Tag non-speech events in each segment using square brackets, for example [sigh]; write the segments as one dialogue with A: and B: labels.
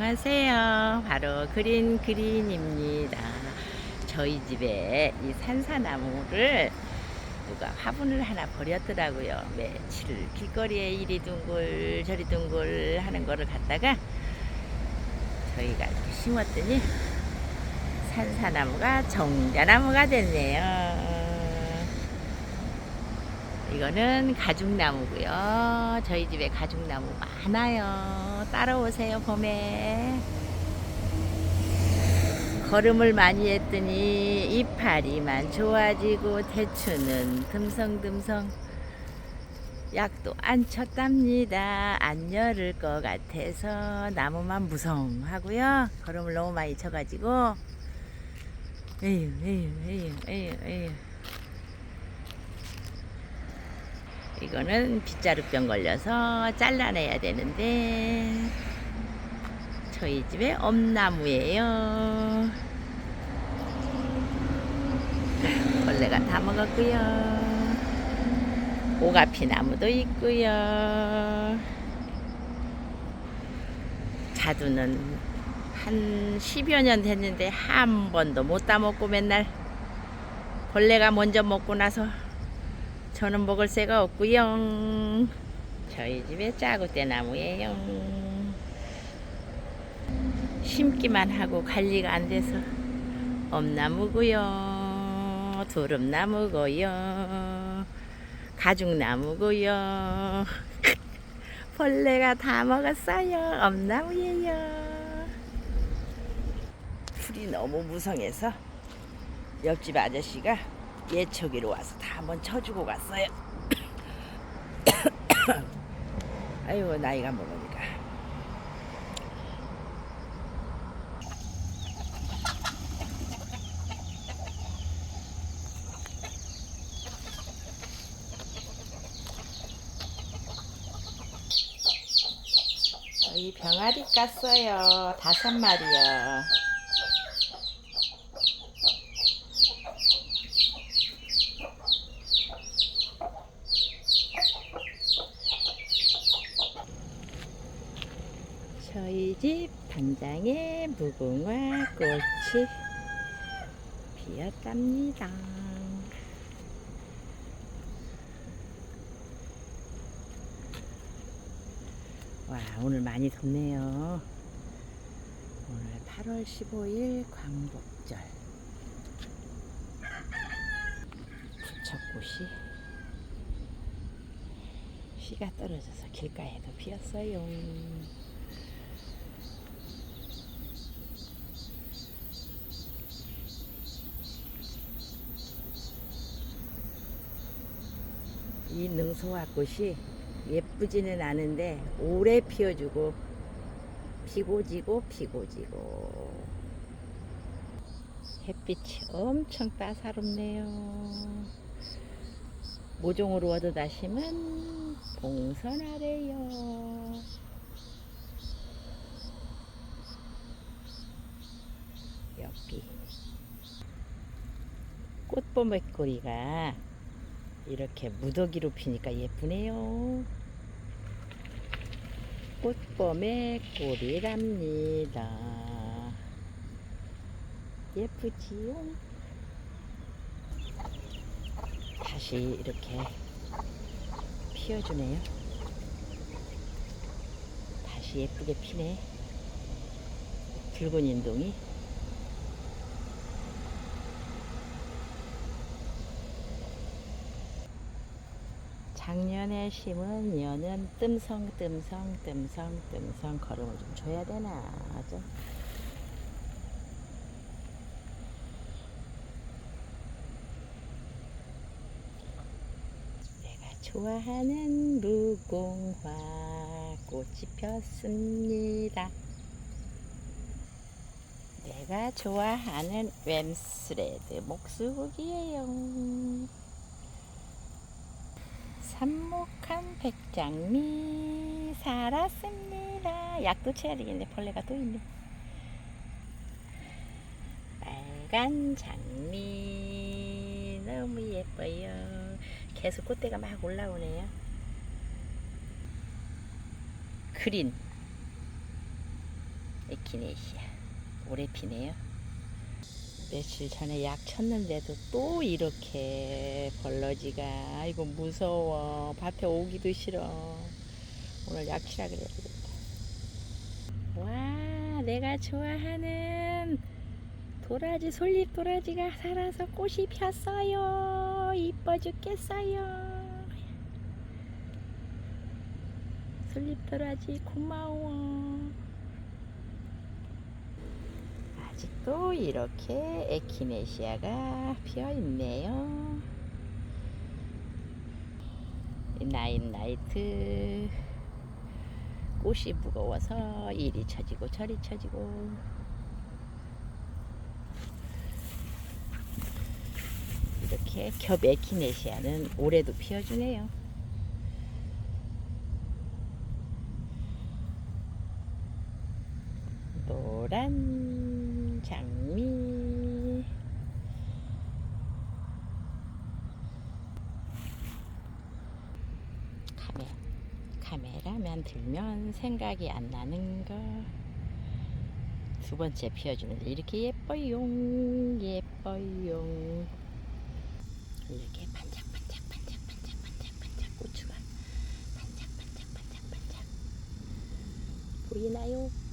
A: 안녕하세요. 바로 그린 그린입니다. 저희 집에 이 산사나무를 누가 화분을 하나 버렸더라고요. 며칠 길거리에 이리 둥글 저리 둥글 하는 거를 갖다가 저희가 이렇게 심었더니 산사나무가 정자나무가 됐네요. 이거는 가죽나무고요. 저희 집에 가죽나무 많아요. 따라오세요, 봄에. 걸음을 많이 했더니 이파리만 좋아지고 대추는 듬성듬성 약도 안 쳤답니다. 안 열을 것 같아서 나무만 무성하고요. 걸음을 너무 많이 쳐가지고 에휴 에휴 에휴 에휴 에휴 이거는 빗자루병 걸려서 잘라내야 되는데 저희 집에 엄나무예요. 벌레가 다 먹었고요. 오가피 나무도 있고요. 자두는 한 10여 년 됐는데 한 번도 못 따먹고 맨날 벌레가 먼저 먹고 나서 저는 먹을 새가 없고요. 저희 집에 짜구대 나무예요. 심기만 하고 관리가 안 돼서 엄나무고요. 두릅나무고요. 가죽나무고요. [laughs] 벌레가 다 먹었어요. 엄나무예요. 풀이 너무 무성해서 옆집 아저씨가 예초기로 와서 다 한번 쳐주고 갔어요. [coughs] 아이고 나이가 먹으니까. 이 병아리 깠어요. 다섯 마리요. 저희 집 단장에 무궁화 꽃이 피었답니다. 와, 오늘 많이 덥네요. 오늘 8월 15일 광복절. 부처꽃이 씨가 떨어져서 길가에도 피었어요. 이 능소화 꽃이 예쁘지는 않은데 오래 피어주고 피고 지고 피고 지고. 햇빛이 엄청 따사롭네요. 모종으로 얻어 다시면 봉선 아래요. 여기. 꽃보메꼬리가 이렇게 무더기로 피니까 예쁘네요. 꽃봄의 꼴이랍니다. 예쁘지요? 다시 이렇게 피워주네요. 다시 예쁘게 피네. 붉은 인동이. 작년에 심은 연은 뜸성 뜸성 뜸성 뜸성 걸음을 좀 줘야 되나 좀 내가 좋아하는 무공화 꽃이 폈습니다. 내가 좋아하는 웸스레드 목수국이에요. 삽목한 백장미 살았습니다. 약도 쳐야 되겠네. 벌레가 또 있네. 빨간 장미 너무 예뻐요. 계속 꽃대가 막 올라오네요. 그린 에키네시아 오래 피네요. 며칠 전에 약 쳤는데도 또 이렇게 벌러지가. 아이고 무서워. 밭에 오기도 싫어. 오늘 약 치라 그래야 되겠다. 와 내가 좋아하는 도라지 솔잎 도라지가 살아서 꽃이 폈어요. 이뻐 죽겠어요. 솔잎 도라지 고마워 아직도 이렇게 에키네시아가 피어 있네요. 나인 나이트 꽃이 무거워서 이리 쳐지고 저리 쳐지고 이렇게 겹 에키네시아는 올해도 피어주네요. 노란 장미. 카메 카메라만 들면 생각이 안 나는 거두 번째 피워주는데 이렇게 예뻐요. 예뻐요. 이렇게 반짝반짝 반짝 반짝 반짝 반짝 고추가 반짝 반짝 반짝 반짝. 보이나요?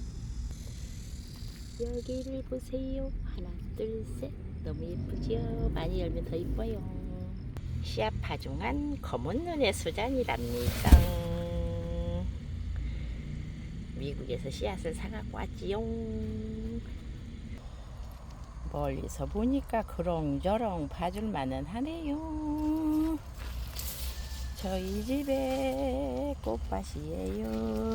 A: 여기를 보세요. 하나, 둘, 셋. 너무 예쁘지요? 많이 열면 더 이뻐요. 파종한 검은 눈의 수잔이랍니다. 미국에서 씨앗을 사갖고 왔지요. 멀리서 보니까 그렁저렁 봐줄만은 하네요. 저희 집에 꽃밭이에요.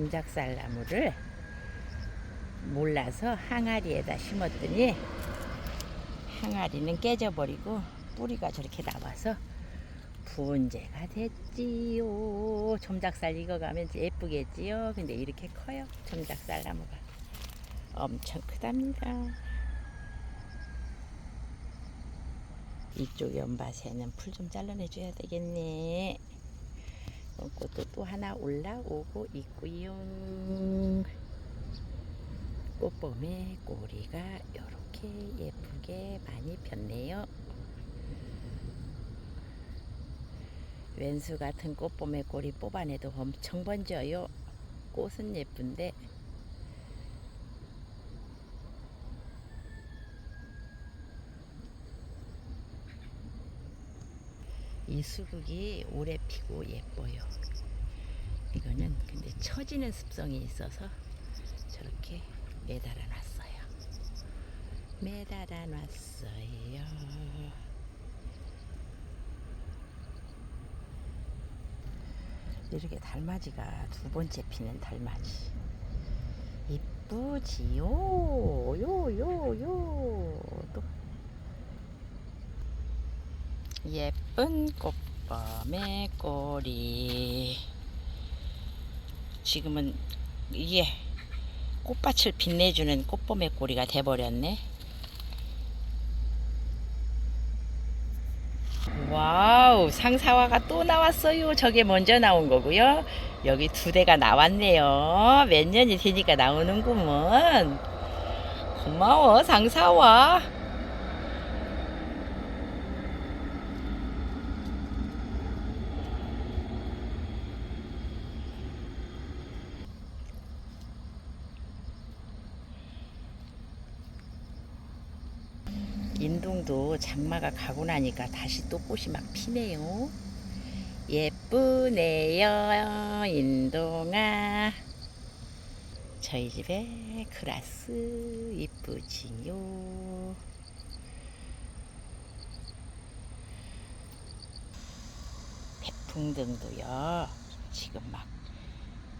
A: 종작살 나무를 몰라서 항아리에다 심었더니 항아리는 깨져버리고 뿌리가 저렇게 나와서 분재가 됐지요. 점작살 익어가면 예쁘겠지요. 근데 이렇게 커요. 점작살 나무가 엄청 크답니다. 이쪽 연밭에는 풀 좀 잘라내줘야 되겠네. 꽃도 또 하나 올라오고 있고요. 꽃봄에 꼬리가 이렇게 예쁘게 많이 폈네요. 왼수 같은 꽃봄의 꼬리 뽑아내도 엄청 번져요. 꽃은 예쁜데 이 수국이 오래 피고 예뻐요. 이거는 근데 처지는 습성이 있어서 저렇게 매달아 놨어요. 매달아 놨어요. 이렇게 달맞이가 두 번째 피는 달맞이. 이쁘지요. 요, 요, 요. 또 예쁜 꽃밤의 꼬리. 지금은 이게 꽃밭을 빛내주는 꽃봄의 꼬리가 돼버렸네. 와우, 상사화가 또 나왔어요. 저게 먼저 나온 거고요. 여기 두 대가 나왔네요. 몇 년이 되니까 나오는구먼. 고마워, 상사화. 인동도 장마가 가고 나니까 다시 또 꽃이 막 피네요. 예쁘네요, 인동아. 저희 집에 그라스 이쁘지요. 백풍등도요. 지금 막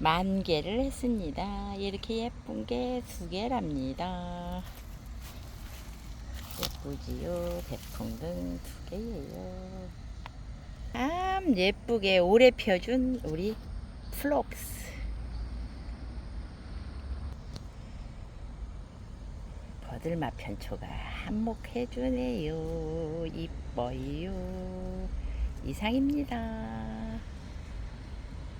A: 만 개를 했습니다. 이렇게 예쁜 게 두 개랍니다. 예쁘지요. 백풍등 두 개예요. 참 예쁘게 오래 펴준 우리 플록스. 버들마 편초가 한몫해주네요. 뭐예요? 이상입니다.